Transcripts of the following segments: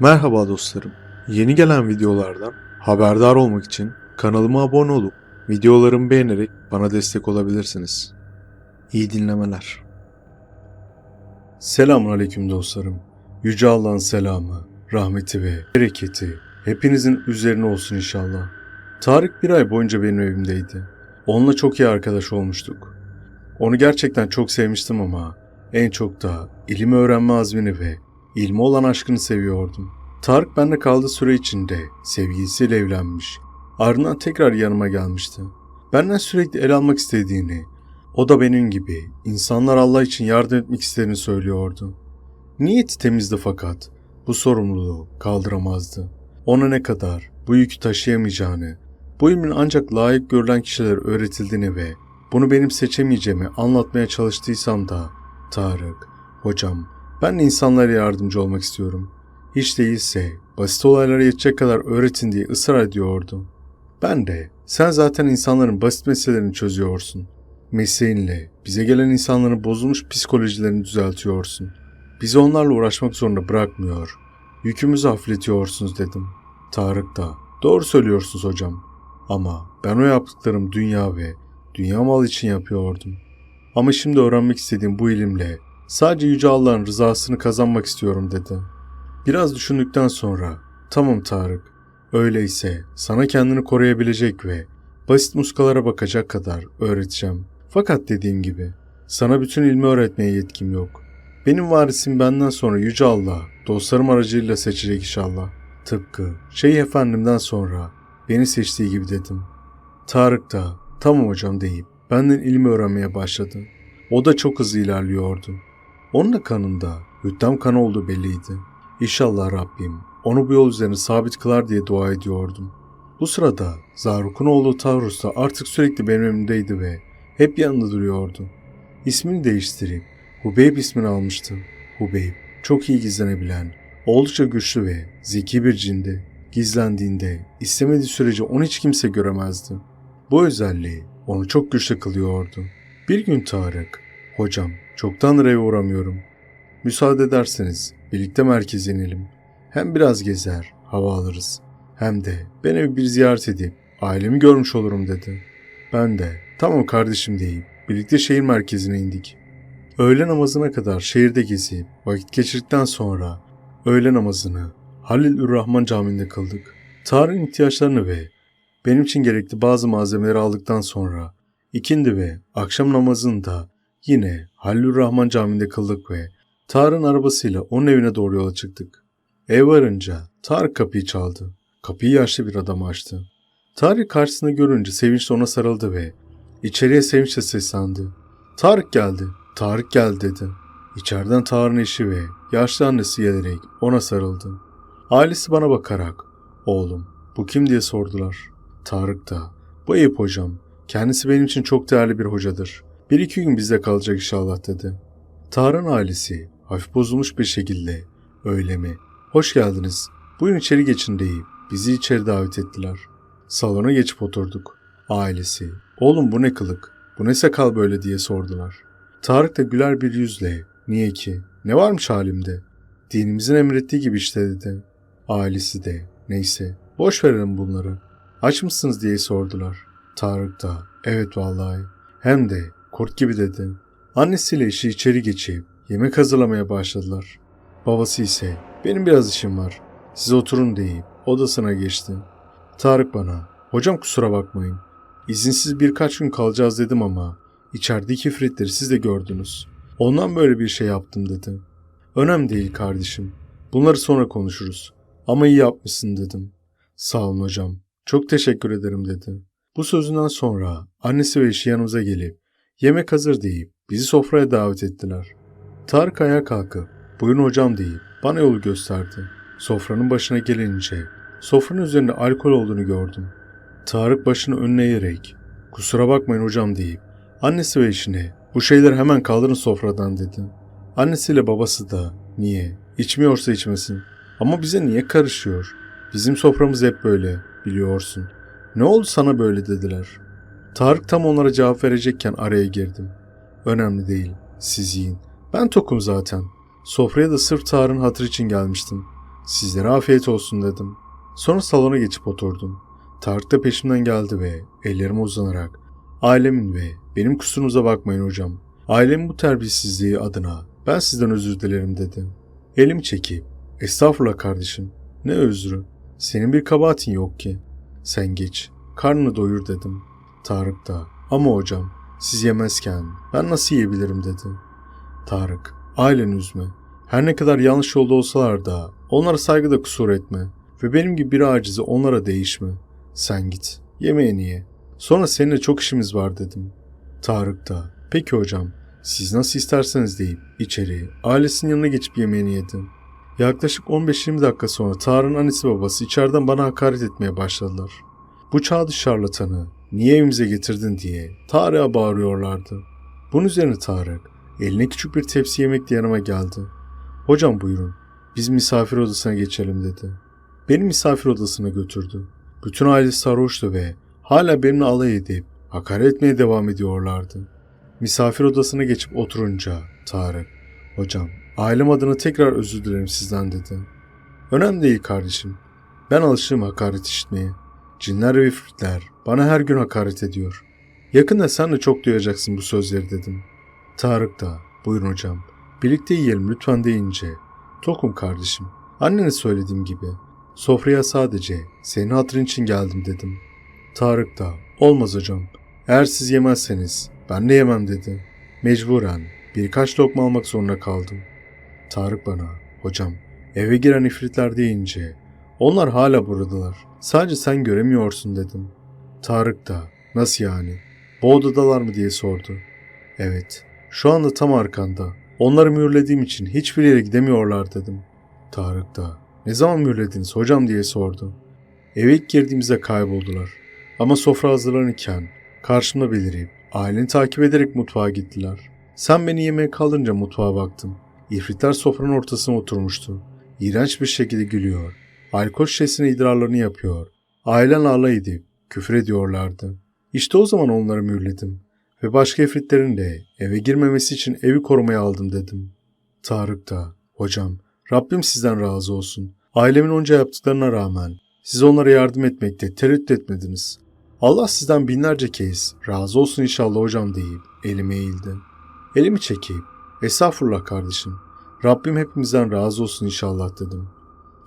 Merhaba dostlarım. Yeni gelen videolardan haberdar olmak için kanalıma abone olup videolarımı beğenerek bana destek olabilirsiniz. İyi dinlemeler. Selamun aleyküm dostlarım. Yüce Allah'ın selamı, rahmeti ve bereketi hepinizin üzerine olsun inşallah. Tarık bir ay boyunca benim evimdeydi. Onunla çok iyi arkadaş olmuştuk. Onu gerçekten çok sevmiştim ama en çok da ilimi öğrenme azmini ve ilmi olan aşkını seviyordum. Tarık bende kaldığı süre içinde sevgilisiyle evlenmiş. Ardından tekrar yanıma gelmişti. Benden sürekli el almak istediğini, o da benim gibi insanlar Allah için yardım etmek istediğini söylüyordu. Niyeti temizdi fakat bu sorumluluğu kaldıramazdı. Ona ne kadar bu yükü taşıyamayacağını, bu ilmin ancak layık görülen kişilere öğretildiğini ve bunu benim seçemeyeceğimi anlatmaya çalıştıysam da Tarık, hocam ben insanlara yardımcı olmak istiyorum. Hiç değilse basit olaylara yetecek kadar öğretin diye ısrar ediyordu. Ben de sen zaten insanların basit meselelerini çözüyorsun. Mesleğinle bize gelen insanların bozulmuş psikolojilerini düzeltiyorsun. Bizi onlarla uğraşmak zorunda bırakmıyor. Yükümüzü hafifletiyorsunuz dedim. Tarık da doğru söylüyorsunuz hocam. Ama ben o yaptıklarım dünya ve dünya mal için yapıyordum. Ama şimdi öğrenmek istediğim bu ilimle sadece Yüce Allah'ın rızasını kazanmak istiyorum dedi. Biraz düşündükten sonra tamam Tarık öyleyse sana kendini koruyabilecek ve basit muskalara bakacak kadar öğreteceğim. Fakat dediğim gibi sana bütün ilmi öğretmeye yetkim yok. Benim varisim benden sonra Yüce Allah dostlarım aracılığıyla seçecek inşallah. Tıpkı Şeyh Efendim'den sonra beni seçtiği gibi dedim. Tarık da tamam hocam deyip benden ilmi öğrenmeye başladı. O da çok hızlı ilerliyordu. Onun da kanında hüttem kan olduğu belliydi. İnşallah Rabbim onu bu yol üzerine sabit kılar diye dua ediyordum. Bu sırada Zaruk'un oğlu Tavrus da artık sürekli benim önümdeydi ve hep yanında duruyordu. İsmini değiştirip Hubeyb ismini almıştı. Hubeyb çok iyi gizlenebilen, oldukça güçlü ve zeki bir cindi. Gizlendiğinde istemediği sürece onu hiç kimse göremezdi. Bu özelliği onu çok güçlü kılıyordu. Bir gün Tarık, hocam çoktandır eve uğramıyorum. Müsaade ederseniz birlikte merkeze inelim. Hem biraz gezer, hava alırız. Hem de ben evi bir ziyaret edip ailemi görmüş olurum dedi. Ben de tamam kardeşim deyip birlikte şehir merkezine indik. Öğle namazına kadar şehirde gezip vakit geçirdikten sonra öğle namazını Halil Rahman Camii'nde kıldık. Tarık'ın ihtiyaçlarını ve benim için gerekli bazı malzemeleri aldıktan sonra ikindi ve akşam namazını da yine Halil Rahman Camii'nde kıldık ve Tarık'ın arabasıyla onun evine doğru yola çıktık. Ev varınca Tarık kapıyı çaldı. Kapıyı yaşlı bir adam açtı. Tarık karşısında görünce sevinçle ona sarıldı ve içeriye sevinçle seslendi. Tarık geldi, Tarık geldi dedi. İçeriden Tarık'ın eşi ve yaşlı annesi gelerek ona sarıldı. Ailesi bana bakarak, oğlum bu kim diye sordular. Tarık da, bu Eyüp hocam, kendisi benim için çok değerli bir hocadır. Bir iki gün bizde kalacak inşallah dedi. Tarık'ın ailesi hafif bozulmuş bir şekilde, öyle mi? Hoş geldiniz, buyurun içeri geçin deyip bizi içeri davet ettiler. Salona geçip oturduk. Ailesi, oğlum bu ne kılık, bu ne sakal böyle diye sordular. Tarık da güler bir yüzle, niye ki, ne varmış halimde? Dinimizin emrettiği gibi işte dedi. Ailesi de, neyse, boş verelim bunları. Aç mısınız diye sordular. Tarık da, evet vallahi. Hem de kurt gibi dedi. Annesiyle eşi içeri geçip yemek hazırlamaya başladılar. Babası ise, benim biraz işim var, siz oturun deyip odasına geçti. Tarık bana, hocam kusura bakmayın. İzinsiz birkaç gün kalacağız dedim ama içerideki ifritleri siz de gördünüz. Ondan böyle bir şey yaptım dedi. Önemli değil kardeşim. Bunları sonra konuşuruz. Ama iyi yapmışsın dedim. Sağ olun hocam. Çok teşekkür ederim dedi. Bu sözünden sonra annesi ve eşi yanımıza gelip yemek hazır deyip bizi sofraya davet ettiler. Tarık ayağa kalkıp buyurun hocam deyip bana yolu gösterdi. Sofranın başına gelince sofranın üzerinde alkol olduğunu gördüm. Tarık başını önüne eğerek kusura bakmayın hocam deyip annesi ve eşine bu şeyler hemen kaldırın sofradan dedi. Annesiyle babası da niye içmiyorsa içmesin ama bize niye karışıyor? Bizim soframız hep böyle biliyorsun. Ne oldu sana böyle dediler. Tarık tam onlara cevap verecekken araya girdim. Önemli değil siz yiyin. Ben tokum zaten. Sofraya da sırf Tarık'ın hatırı için gelmiştim. Sizlere afiyet olsun dedim. Sonra salona geçip oturdum. Tarık da peşimden geldi ve ellerime uzanarak ailemin ve benim kusurumuza bakmayın hocam. Ailemin bu terbiyesizliği adına ben sizden özür dilerim dedi. Elimi çekip estağfurullah kardeşim ne özrü senin bir kabahatin yok ki. Sen geç karnını doyur dedim. Tarık da ama hocam siz yemezken ben nasıl yiyebilirim dedi. Tarık aileni üzme. Her ne kadar yanlış yolda olsalar da onlara saygıda kusur etme ve benim gibi bir acizi onlara değişme. Sen git, yemeğini ye. Sonra seninle çok işimiz var dedim. Tarık da, peki hocam, siz nasıl isterseniz deyip içeri, ailesinin yanına geçip yemeğini yedi. Yaklaşık 15-20 dakika sonra Tarık'ın annesi babası içeriden bana hakaret etmeye başladılar. Bu çağdı şarlatanı niye evimize getirdin diye Tarık'a bağırıyorlardı. Bunun üzerine Tarık eline küçük bir tepsi yemekle yanıma geldi. Hocam buyurun, biz misafir odasına geçelim dedi. Beni misafir odasına götürdü. Bütün aile sarhoştu ve hala benimle alay edip hakaret etmeye devam ediyorlardı. Misafir odasına geçip oturunca Tarık, hocam ailem adına tekrar özür dilerim sizden dedi. Önemli değil kardeşim. Ben alışığım hakaret işitmeye. Cinler ve ifritler bana her gün hakaret ediyor. Yakında sen de çok duyacaksın bu sözleri dedim. Tarık da, buyurun hocam, birlikte yiyelim lütfen deyince, tokum kardeşim, annene söylediğim gibi, sofraya sadece senin hatırın için geldim dedim. Tarık da, olmaz hocam, eğer siz yemezseniz ben de yemem dedi. Mecburen birkaç lokma almak zorunda kaldım. Tarık bana, hocam, eve giren ifritler deyince, onlar hala buradalar, sadece sen göremiyorsun dedim. Tarık da, nasıl yani, bu odadalar mı diye sordu. Evet, şu anda tam arkanda. Onları mühürlediğim için hiçbir yere gidemiyorlar dedim. Tarık da ne zaman mühürlediniz hocam diye sordu. Eve ilk girdiğimizde kayboldular. Ama sofra hazırlanırken karşımda belirip aileni takip ederek mutfağa gittiler. Sen beni yemeğe kaldırınca mutfağa baktım. İfritler sofranın ortasına oturmuştu. İğrenç bir şekilde gülüyor. Alkol şişesine idrarlarını yapıyor. Ailen alay edip küfür ediyorlardı. İşte o zaman onları mühürledim ve başka ifritlerin de eve girmemesi için evi korumaya aldım dedim. Tarık da, hocam, Rabbim sizden razı olsun. Ailemin onca yaptıklarına rağmen siz onlara yardım etmekte tereddüt etmediniz. Allah sizden binlerce kez razı olsun inşallah hocam deyip elime eğildi. Elimi çekip, estağfurullah kardeşim, Rabbim hepimizden razı olsun inşallah dedim.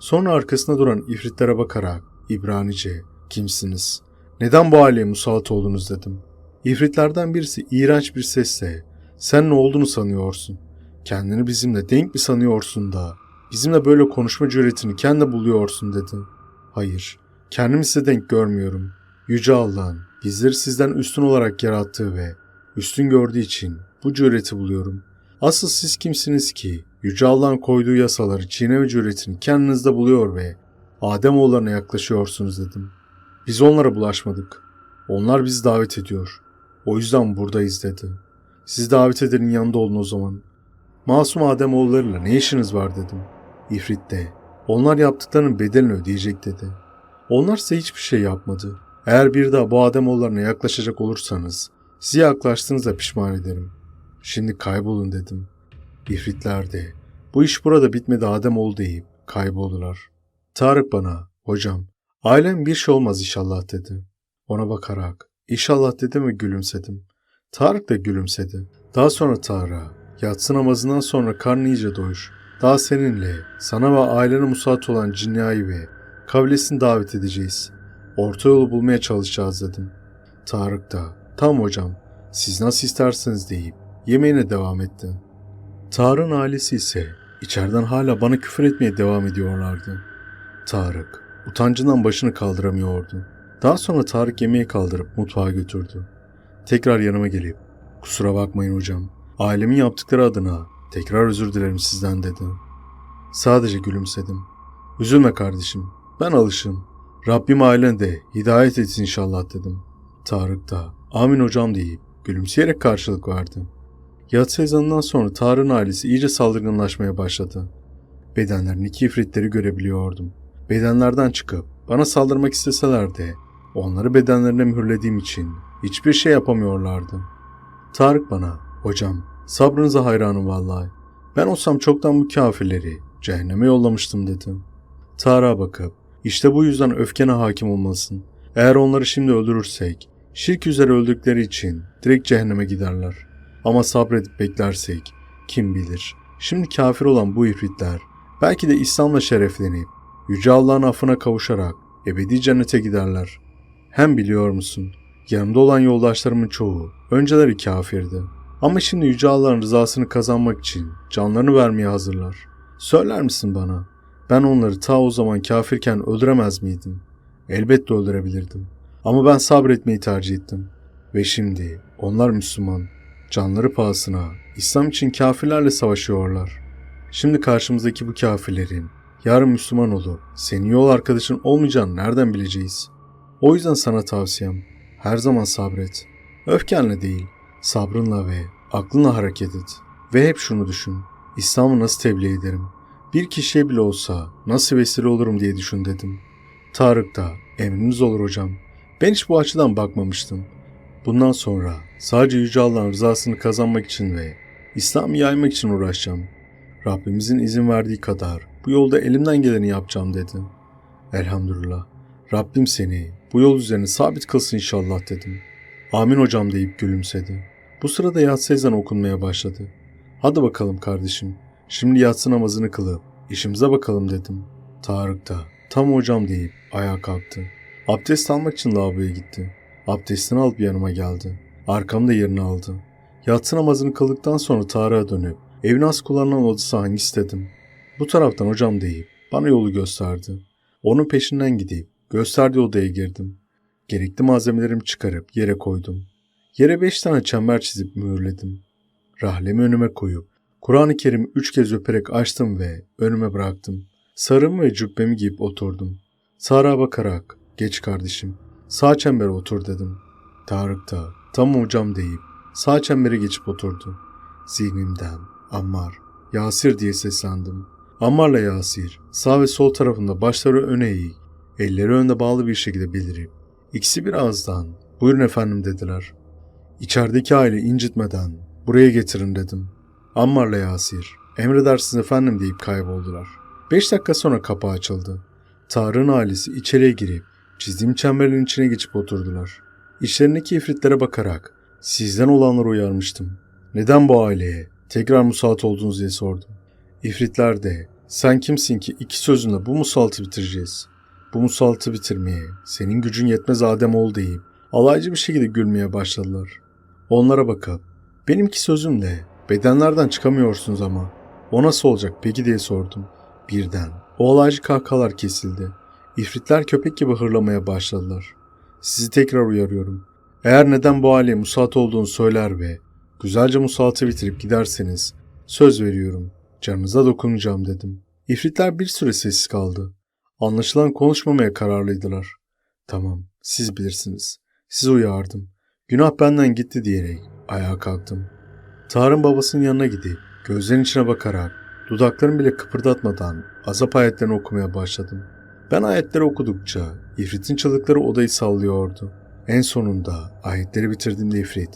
Sonra arkasına duran ifritlere bakarak İbranice, kimsiniz? Neden bu aileye musallat oldunuz dedim.'' İfritlerden birisi iğrenç bir sesle sen ne olduğunu sanıyorsun? Kendini bizimle denk mi sanıyorsun da bizimle böyle konuşma cüretini kendi buluyorsun dedi. Hayır, kendimi size denk görmüyorum. Yüce Allah'ın bizleri sizden üstün olarak yarattığı ve üstün gördüğü için bu cüreti buluyorum. Asıl siz kimsiniz ki Yüce Allah'ın koyduğu yasaları çiğneme cüretini kendinizde buluyor ve Ademoğullarına yaklaşıyorsunuz dedim. Biz onlara bulaşmadık. Onlar bizi davet ediyor. O yüzden buradayız dedi. Siz davet edenin yanında olun o zaman. Masum Ademoğullarıyla ne işiniz var dedim. İfrit de onlar yaptıklarının bedelini ödeyecek dedi. Onlar size hiçbir şey yapmadı. Eğer bir daha bu Ademoğullarına yaklaşacak olursanız size yaklaştığınızda pişman ederim. Şimdi kaybolun dedim. İfritler de bu iş burada bitmedi Ademoğlu deyip kayboldular. Tarık bana hocam ailem bir şey olmaz inşallah dedi. Ona bakarak İnşallah dedim ve gülümsedim. Tarık da gülümsedi. Daha sonra Tarık'a, yatsı namazından sonra karnı iyice doyur. Daha seninle, sana ve ailene musallat olan Cinya'yı ve kabilesini davet edeceğiz. Orta yolu bulmaya çalışacağız dedim. Tarık da, tam hocam, siz nasıl isterseniz deyip yemeğine devam etti. Tarık'ın ailesi ise içeriden hala bana küfür etmeye devam ediyorlardı. Tarık, utancından başını kaldıramıyordu. Daha sonra Tarık yemeği kaldırıp mutfağa götürdü. Tekrar yanıma gelip, kusura bakmayın hocam, ailemin yaptıkları adına tekrar özür dilerim sizden dedi. Sadece gülümsedim. Üzülme kardeşim, ben alışım. Rabbim ailene de hidayet etsin inşallah dedim. Tarık da, amin hocam deyip gülümseyerek karşılık verdi. Yatsı ezanından sonra Tarık'ın ailesi iyice saldırganlaşmaya başladı. Bedenlerin iki ifritleri görebiliyordum. Bedenlerden çıkıp bana saldırmak isteseler de Onları bedenlerine mühürlediğim için hiçbir şey yapamıyorlardı. Tarık bana, hocam sabrınıza hayranım vallahi. Ben olsam çoktan bu kafirleri cehenneme yollamıştım dedim. Tarık'a bakıp işte bu yüzden öfkene hakim olmasın. Eğer onları şimdi öldürürsek şirk üzere öldükleri için direkt cehenneme giderler. Ama sabredip beklersek kim bilir. Şimdi kafir olan bu ifritler belki de İslam'la şereflenip Yüce Allah'ın affına kavuşarak ebedi cennete giderler. Hem biliyor musun? Yanımda olan yoldaşlarımın çoğu önceleri kafirdi. Ama şimdi Yüce Allah'ın rızasını kazanmak için canlarını vermeye hazırlar. Söyler misin bana? Ben onları ta o zaman kafirken öldüremez miydim? Elbette öldürebilirdim. Ama ben sabretmeyi tercih ettim. Ve şimdi onlar Müslüman. Canları pahasına İslam için kafirlerle savaşıyorlar. Şimdi karşımızdaki bu kafirlerin yarın Müslüman olup senin yol arkadaşın olmayacağını nereden bileceğiz? O yüzden sana tavsiyem her zaman sabret. Öfkenle değil, sabrınla ve aklınla hareket et. Ve hep şunu düşün. İslam'ı nasıl tebliğ ederim? Bir kişiye bile olsa nasıl vesile olurum diye düşün dedim. Tarık da emriniz olur hocam. Ben hiç bu açıdan bakmamıştım. Bundan sonra sadece Yüce Allah'ın rızasını kazanmak için ve İslam'ı yaymak için uğraşacağım. Rabbimizin izin verdiği kadar bu yolda elimden geleni yapacağım dedi. Elhamdülillah. Rabbim seni bu yol üzerine sabit kılsın inşallah dedim. Amin hocam deyip gülümsedi. Bu sırada yatsı ezanı okunmaya başladı. Hadi bakalım kardeşim. Şimdi yatsı namazını kılıp işimize bakalım dedim. Tarık da tam hocam deyip ayağa kalktı. Abdest almak için lavaboya gitti. Abdestini alıp yanıma geldi. Arkamda yerini aldı. Yatsı namazını kıldıktan sonra Tarık'a dönüp evin az kullanılan odası hangisi dedim. Bu taraftan hocam deyip bana yolu gösterdi. Onun peşinden gidip gösterdiği odaya girdim. Gerekli malzemelerimi çıkarıp yere koydum. Yere beş tane çember çizip mühürledim. Rahlemi önüme koyup Kur'an-ı Kerim'i üç kez öperek açtım ve önüme bıraktım. Sarımı ve cübbemi giyip oturdum. Sağa bakarak geç kardeşim sağ çembere otur dedim. Tarık da tam hocam deyip sağ çembere geçip oturdu. Zihnimden Ammar, Yasir diye seslendim. Ammar'la Yasir sağ ve sol tarafında başları öne eğik, elleri önde bağlı bir şekilde belirip ikisi bir ağızdan buyurun efendim dediler. İçerideki aile incitmeden buraya getirin dedim. Ammar'la Yasir emredersiniz efendim deyip kayboldular. Beş dakika sonra kapı açıldı. Tarık'ın ailesi içeriye girip çizdiğim çemberin içine geçip oturdular. İşlerindeki ifritlere bakarak sizden olanları uyarmıştım. Neden bu aileye tekrar musallat oldunuz diye sordum. İfritler de sen kimsin ki iki sözünle bu musallatı bitireceğiz. Bu musallatı bitirmeye senin gücün yetmez Adem ol deyip alaycı bir şekilde gülmeye başladılar. Onlara bakıp benimki sözümle bedenlerden çıkamıyorsunuz ama o nasıl olacak peki diye sordum. Birden o alaycı kahkahalar kesildi. İfritler köpek gibi hırlamaya başladılar. Sizi tekrar uyarıyorum. Eğer neden bu aileye musallat olduğunu söyler ve güzelce musallatı bitirip giderseniz söz veriyorum canınıza dokunacağım dedim. İfritler bir süre sessiz kaldı. Anlaşılan konuşmamaya kararlıydılar. Tamam siz bilirsiniz. Sizi uyardım. Günah benden gitti diyerek ayağa kalktım. Tarık'ın babasının yanına gidip gözlerinin içine bakarak dudaklarımı bile kıpırdatmadan azap ayetlerini okumaya başladım. Ben ayetleri okudukça İfrit'in çığlıkları odayı sallıyordu. En sonunda ayetleri bitirdiğimde İfrit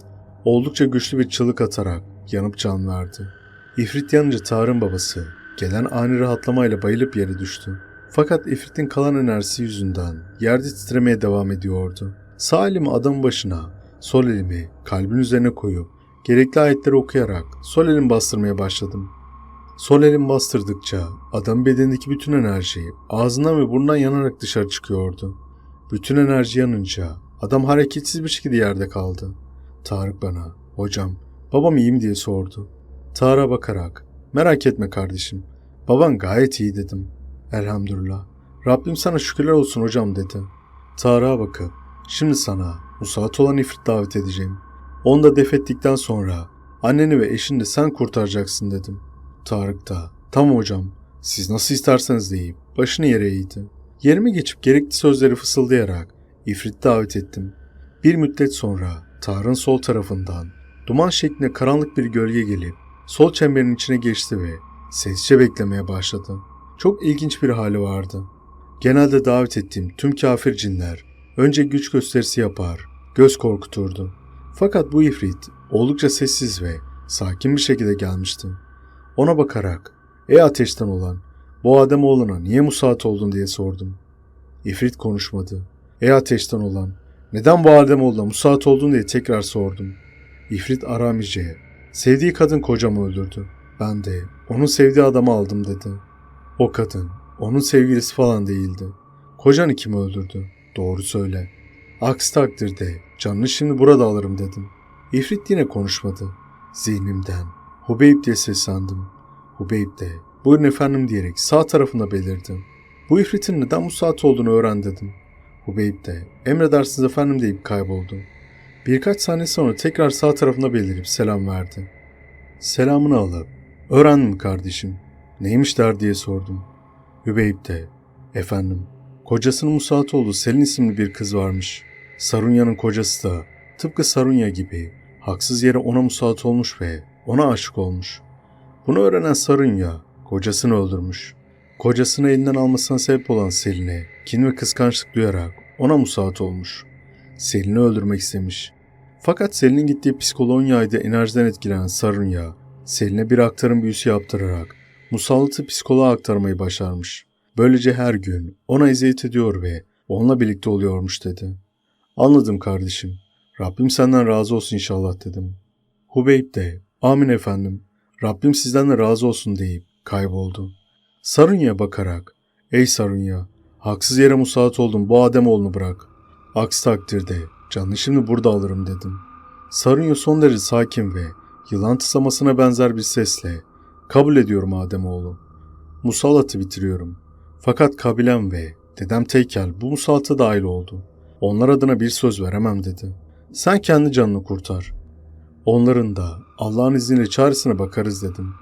oldukça güçlü bir çığlık atarak yanıp can verdi. İfrit yanınca Tarık'ın babası gelen ani rahatlamayla bayılıp yere düştü. Fakat İfrit'in kalan enerjisi yüzünden yerde titremeye devam ediyordu. Sağ elimi adamın başına, sol elimi kalbin üzerine koyup gerekli ayetleri okuyarak sol elimi bastırmaya başladım. Sol elim bastırdıkça adamın bedenindeki bütün enerji ağzından ve burnundan yanarak dışarı çıkıyordu. Bütün enerji yanınca adam hareketsiz bir şekilde yerde kaldı. Tarık bana, hocam, babam iyi mi diye sordu. Tarık'a bakarak, merak etme kardeşim, baban gayet iyi dedim. Elhamdülillah, Rabbim sana şükürler olsun hocam dedi. Tarık'a bakıp, şimdi sana musallat olan ifrit davet edeceğim. Onu da def ettikten sonra anneni ve eşini de sen kurtaracaksın dedim. Tarık da tamam hocam siz nasıl isterseniz deyip başını yere eğdi. Yerime geçip gerekli sözleri fısıldayarak ifrit davet ettim. Bir müddet sonra Tarık'ın sol tarafından duman şeklinde karanlık bir gölge gelip sol çemberin içine geçti ve sessizce beklemeye başladı. Çok ilginç bir hali vardı. Genelde davet ettiğim tüm kafir cinler önce güç gösterisi yapar, göz korkuturdu. Fakat bu ifrit oldukça sessiz ve sakin bir şekilde gelmişti. Ona bakarak, ey ateşten olan, Bu Ademoğluna niye musallat oldun diye sordum. İfrit konuşmadı. Ey ateşten olan, neden bu Ademoğluna musallat oldun diye tekrar sordum. İfrit Aramice'ye, sevdiği kadın kocamı öldürdü. Ben de onun sevdiği adamı aldım dedi. O kadın onun sevgilisi falan değildi. Kocanı kim öldürdü? Doğru söyle. Aksi takdirde canını şimdi burada alırım dedim. İfrit yine konuşmadı. Zihnimden Hubeyb diye seslendim. Hubeyb de buyurun efendim diyerek sağ tarafında belirdi. Bu ifritin neden musallat olduğunu öğren dedim. Hubeyb de emredersiniz efendim deyip kayboldu. Birkaç saniye sonra tekrar sağ tarafında belirip selam verdi. Selamını alıp öğrendim kardeşim. Neymiş der diye sordum. Hübeyb de efendim kocasının musallat olduğu Selin isimli bir kız varmış. Sarunya'nın kocası da tıpkı Sarunya gibi haksız yere ona musallat olmuş ve ona aşık olmuş. Bunu öğrenen Sarunya kocasını öldürmüş. Kocasını elinden almasına sebep olan Selin'e kin ve kıskançlık duyarak ona musallat olmuş. Selin'i öldürmek istemiş. Fakat Selin'in gittiği psikoloğun yaydığı enerjiden etkilenen Sarunya, Selin'e bir aktarım büyüsü yaptırarak musallatı psikoloğa aktarmayı başarmış. Böylece her gün ona eziyet ediyor ve onunla birlikte oluyormuş dedi. Anladım kardeşim. Rabbim senden razı olsun inşallah dedim. Hubeyb de amin efendim. Rabbim sizden de razı olsun deyip kayboldu. Sarunya'ya bakarak ey Sarunya haksız yere musallat oldun bu Ademoğlunu bırak. Aksi takdirde canını şimdi burada alırım dedim. Sarunya son derece sakin ve yılan tıslamasına benzer bir sesle kabul ediyorum Ademoğlu. Musallatı bitiriyorum. Fakat kabilem ve dedem Teykel bu musallata dahil oldu. Onlar adına bir söz veremem dedi. Sen kendi canını kurtar. Onların da Allah'ın izniyle çaresine bakarız dedim.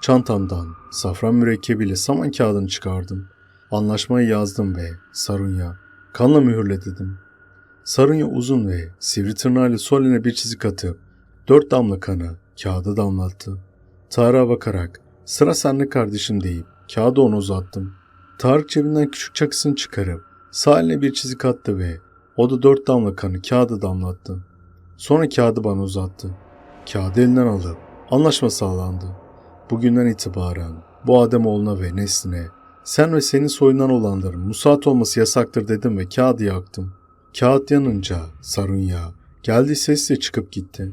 Çantamdan safran mürekkebiyle saman kağıdını çıkardım. Anlaşmayı yazdım ve Sarunya kanla mühürle dedim. Sarunya uzun ve sivri tırnağıyla sol bir çizik atıp dört damla kanı kağıda damlattı. Tarık'a bakarak sıra sende kardeşim deyip kağıdı ona uzattım. Tarık cebinden küçük çakısını çıkarıp sağ eline bir çizik attı ve o da dört damla kanı kağıda damlattı. Sonra kağıdı bana uzattı. Kağıdı elinden alıp anlaşma sağlandı. Bugünden itibaren bu Ademoğluna ve nesline sen ve senin soyundan olanların musaat olması yasaktır dedim ve kağıdı yaktım. Kağıt yanınca Sarunya geldiği sesle çıkıp gitti.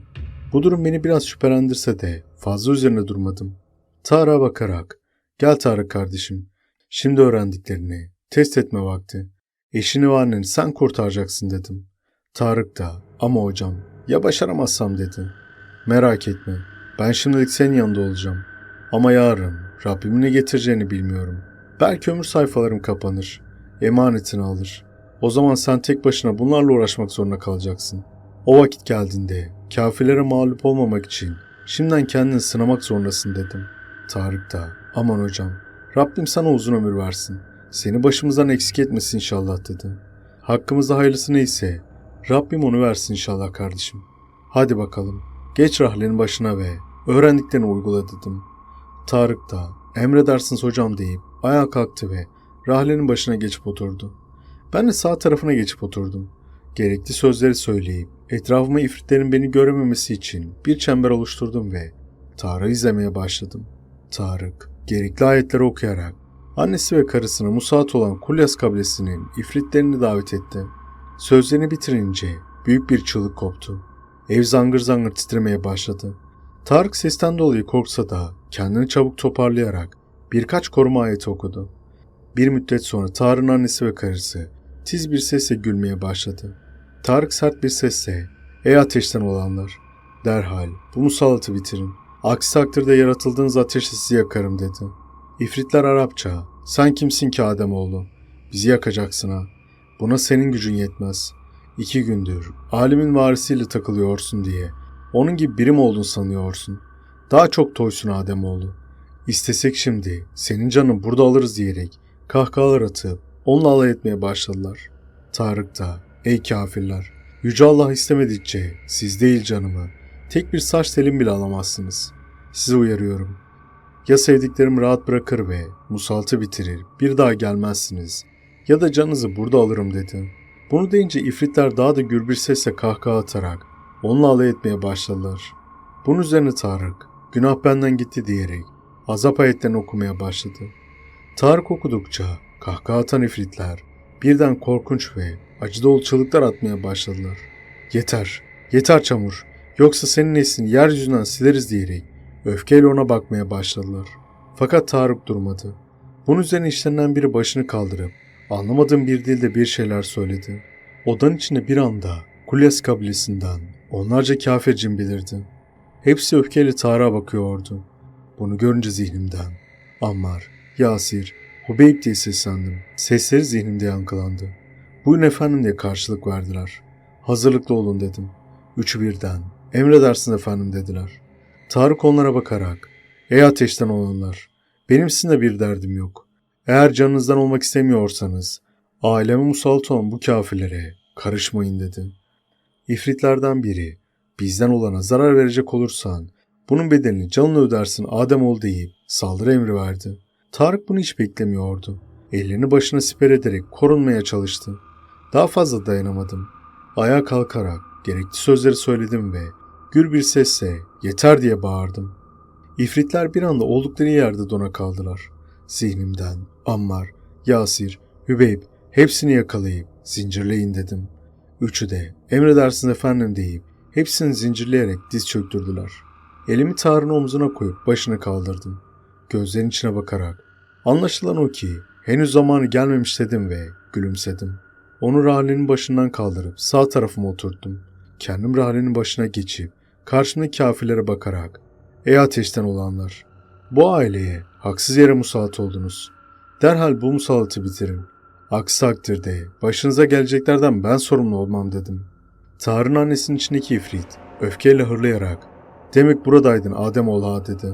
Bu durum beni biraz şüphelendirse de fazla üzerine durmadım. Tarık'a bakarak gel Tarık kardeşim şimdi öğrendiklerini test etme vakti. Eşini ve anneni sen kurtaracaksın dedim. Tarık da ama hocam ya başaramazsam dedi. Merak etme ben şimdilik senin yanında olacağım. Ama yarın Rabbimin ne getireceğini bilmiyorum. Belki ömür sayfalarım kapanır. Emanetini alır. O zaman sen tek başına bunlarla uğraşmak zorunda kalacaksın. O vakit geldiğinde kafirlere mağlup olmamak için şimdiden kendini sınamak zorundasın dedim. Tarık da aman hocam Rabbim sana uzun ömür versin. Seni başımızdan eksik etmesin inşallah dedi. Hakkımızda hayırlısı neyse Rabbim onu versin inşallah kardeşim. Hadi bakalım geç rahlenin başına ve öğrendiklerini uygula dedim. Tarık da emredersiniz hocam deyip ayağa kalktı ve rahlenin başına geçip oturdu. Ben de sağ tarafına geçip oturdum. Gerekli sözleri söyleyip etrafıma ifritlerin beni görememesi için bir çember oluşturdum ve Tarık'ı izlemeye başladım. Tarık gerekli ayetleri okuyarak annesi ve karısına musaat olan Kulyas kabilesinin ifritlerini davet etti. Sözlerini bitirince büyük bir çığlık koptu. Ev zangır zangır titremeye başladı. Tarık sesten dolayı korksa da kendini çabuk toparlayarak birkaç koruma ayeti okudu. Bir müddet sonra Tarık'ın annesi ve karısı tiz bir sesle gülmeye başladı. Tarık sert bir sesle ''Ey ateşten olanlar, derhal bu musallatı bitirin. Aksi takdirde yaratıldığınız ateşle sizi yakarım.'' dedi. İfritler Arapça ''Sen kimsin ki Ademoğlu? Bizi yakacaksın ha. Buna senin gücün yetmez. İki gündür alimin varisiyle takılıyorsun diye. Onun gibi birim oldun sanıyorsun. Daha çok toysun Ademoğlu. İstesek şimdi senin canın burada alırız diyerek kahkahalar atıp onunla alay etmeye başladılar. Tarık da ey kafirler Yüce Allah istemedikçe siz değil canımı tek bir saç telim bile alamazsınız. Sizi uyarıyorum. Ya sevdiklerimi rahat bırakır ve musaltı bitirir bir daha gelmezsiniz ya da canınızı burada alırım dedi. Bunu deyince ifritler daha da gür bir sesle kahkaha atarak onunla alay etmeye başladılar. Bunun üzerine Tarık günah benden gitti diyerek azap ayetlerini okumaya başladı. Tarık okudukça kahkaha atan ifritler birden korkunç ve acı dolu çığlıklar atmaya başladılar. Yeter, yeter çamur. Yoksa senin neslini yeryüzünden sileriz diyerek öfkeyle ona bakmaya başladılar. Fakat Tarık durmadı. Bunun üzerine işlerinden biri başını kaldırıp anlamadığım bir dilde bir şeyler söyledi. Odanın içinde bir anda Kulyas kabilesinden onlarca kafir cin belirdi. Hepsi öfkeyle Tarık'a bakıyordu. Bunu görünce zihnimden Ammar, Yasir, Hubeyb diye seslendim. Sesleri zihnimde yankılandı. Buyurun efendim diye karşılık verdiler. Hazırlıklı olun dedim. Üçü birden. Emredersiniz efendim dediler. Tarık onlara bakarak. Ey ateşten olanlar. Benim sizinle bir derdim yok. Eğer canınızdan olmak istemiyorsanız aileme musallat olan bu kafirlere karışmayın dedi. İfritlerden biri bizden olana zarar verecek olursan bunun bedelini canını ödersin Adem ol deyip saldırı emri verdi. Tarık bunu hiç beklemiyordu. Ellerini başına siper ederek korunmaya çalıştı. Daha fazla dayanamadım. Ayağa kalkarak gerekli sözleri söyledim ve gür bir sesle yeter diye bağırdım. İfritler bir anda oldukları yerde dona kaldılar. Zihnimden Ammar, Yasir, Hübeyb hepsini yakalayıp zincirleyin dedim. Üçü de emredersiniz efendim deyip hepsini zincirleyerek diz çöktürdüler. Elimi Tarık'ın omzuna koyup başını kaldırdım. Gözlerinin içine bakarak anlaşılan o ki henüz zamanı gelmemiş dedim ve gülümsedim. Onu rahlenin başından kaldırıp sağ tarafıma oturttum. Kendim rahlenin başına geçip karşımdaki kafirlere bakarak Ey ateşten olanlar! Bu aileye haksız yere musallat oldunuz. Derhal bu musallatı bitirin. Aksi takdirde başınıza geleceklerden ben sorumlu olmam dedim. Tarık'ın annesinin içindeki ifrit öfkeyle hırlayarak Demek buradaydın Adem oğlu dedi.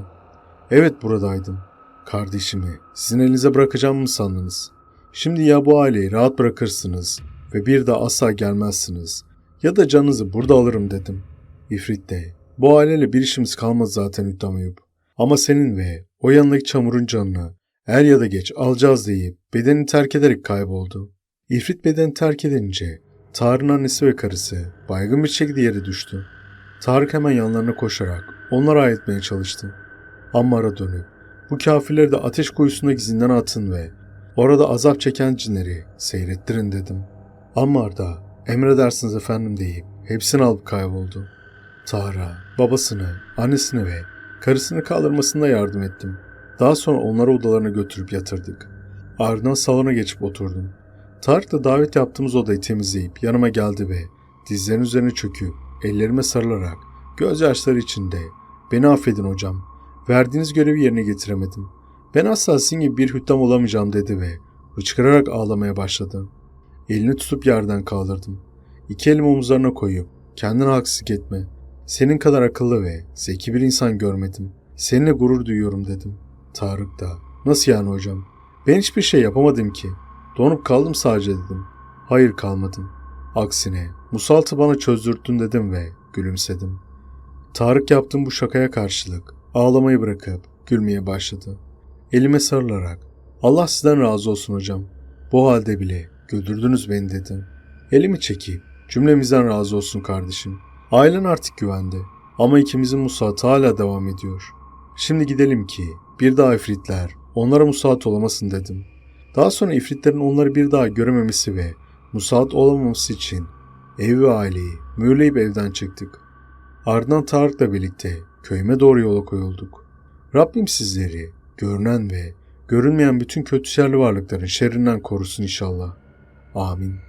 Evet buradaydım. Kardeşimi sizin elinize bırakacağım mı sandınız? Şimdi ya bu aileyi rahat bırakırsınız ve bir daha asla gelmezsiniz ya da canınızı burada alırım dedim. İfrit de bu aileyle bir işimiz kalmaz zaten Hüttamayıp. Ama senin ve o yanındaki çamurun canını er ya da geç alacağız deyip bedenini terk ederek kayboldu. İfrit bedeni terk edince Tarık'ın annesi ve karısı baygın bir şekilde yere düştü. Tarık hemen yanlarına koşarak onlara ayetmeye çalıştı. Ammar'a dönüp bu kafirleri de ateş kuyusundaki zindana atın ve orada azap çeken cinleri seyrettirin dedim. Ammar da emredersiniz efendim deyip hepsini alıp kayboldu. Tarık'a babasını, annesini ve karısını kaldırmasında yardım ettim. Daha sonra onları odalarına götürüp yatırdık. Ardından salona geçip oturdum. Tarık da davet yaptığımız odayı temizleyip yanıma geldi ve dizlerinin üzerine çöküp ellerime sarılarak gözyaşları içinde beni affedin hocam. Verdiğiniz görevi yerine getiremedim. Ben asla sizin gibi bir hüttam olamayacağım dedi ve hıçkırarak ağlamaya başladı. Elini tutup yerden kaldırdım. İki elimi omuzlarına koyup kendine haksızlık etme. Senin kadar akıllı ve zeki bir insan görmedim. Seninle gurur duyuyorum dedim. Tarık da nasıl yani hocam? Ben hiçbir şey yapamadım ki. Donup kaldım sadece dedim. Hayır kalmadım. Aksine musaltı bana çözdürttün dedim ve gülümsedim. Tarık yaptığım bu şakaya karşılık ağlamayı bırakıp gülmeye başladı. Elime sarılarak Allah sizden razı olsun hocam. Bu halde bile güldürdünüz beni dedim. Elimi çekip cümlemizden razı olsun kardeşim. Ailen artık güvende ama ikimizin musatı hala devam ediyor. Şimdi gidelim ki bir daha ifritler onlara musaat olamasın dedim. Daha sonra ifritlerin onları bir daha görememesi ve musaat olamaması için ev ve aileyi mühürleyip evden çıktık. Ardından Tarık'la birlikte köyüme doğru yola koyulduk. Rabbim sizleri görünen ve görünmeyen bütün kötü şerli varlıkların şerrinden korusun inşallah. Amin.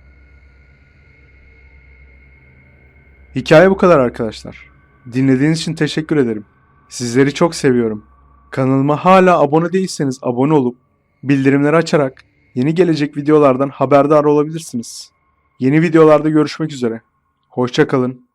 Hikaye bu kadar arkadaşlar. Dinlediğiniz için teşekkür ederim. Sizleri çok seviyorum. Kanalıma hala abone değilseniz abone olup bildirimleri açarak yeni gelecek videolardan haberdar olabilirsiniz. Yeni videolarda görüşmek üzere. Hoşça kalın.